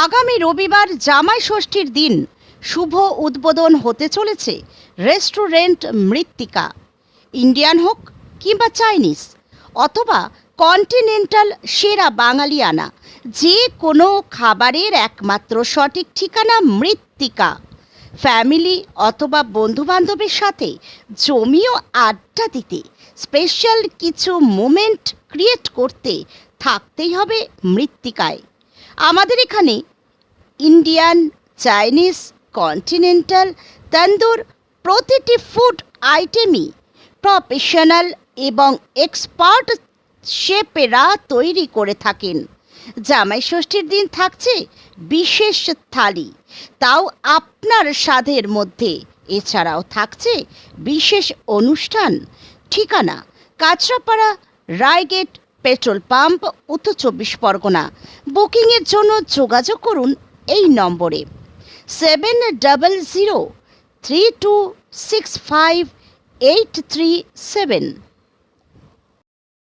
আগামী রবিবার জামাই ষষ্ঠীর দিন শুভ উদ্বোধন হতে চলেছে রেস্টুরেন্ট মৃত্তিকা। ইন্ডিয়ান হোক কিংবা চাইনিজ, অথবা কন্টিনেন্টাল সেরা বাঙালিয়ানা, যে কোনো খাবারের একমাত্র সঠিক ঠিকানা মৃত্তিকা। ফ্যামিলি অথবা বন্ধুবান্ধবের সাথে জমিও আড্ডা দিতে, স্পেশাল কিছু মোমেন্ট ক্রিয়েট করতে থাকতেই হবে মৃত্তিকায়। আমাদের এখানে ইন্ডিয়ান চাইনিজ কন্টিনেন্টাল তন্দুর প্রতিটি ফুড আইটেমই প্রফেশনাল এবং এক্সপার্ট শেপেরা তৈরি করে থাকেন। জামাই ষষ্ঠীর দিন থাকছে বিশেষ থালি। তাও আপনার স্বাদের মধ্যে। এছাড়াও থাকছে বিশেষ অনুষ্ঠান। ঠিকানা কাঁচরাপাড়া, রায়গেট পেট্রোল পাম্প, উত্তর চব্বিশ পরগনা। বুকিংয়ের জন্য যোগাযোগ করুন এই নম্বরে। Seven double zero three two six five eight three seven.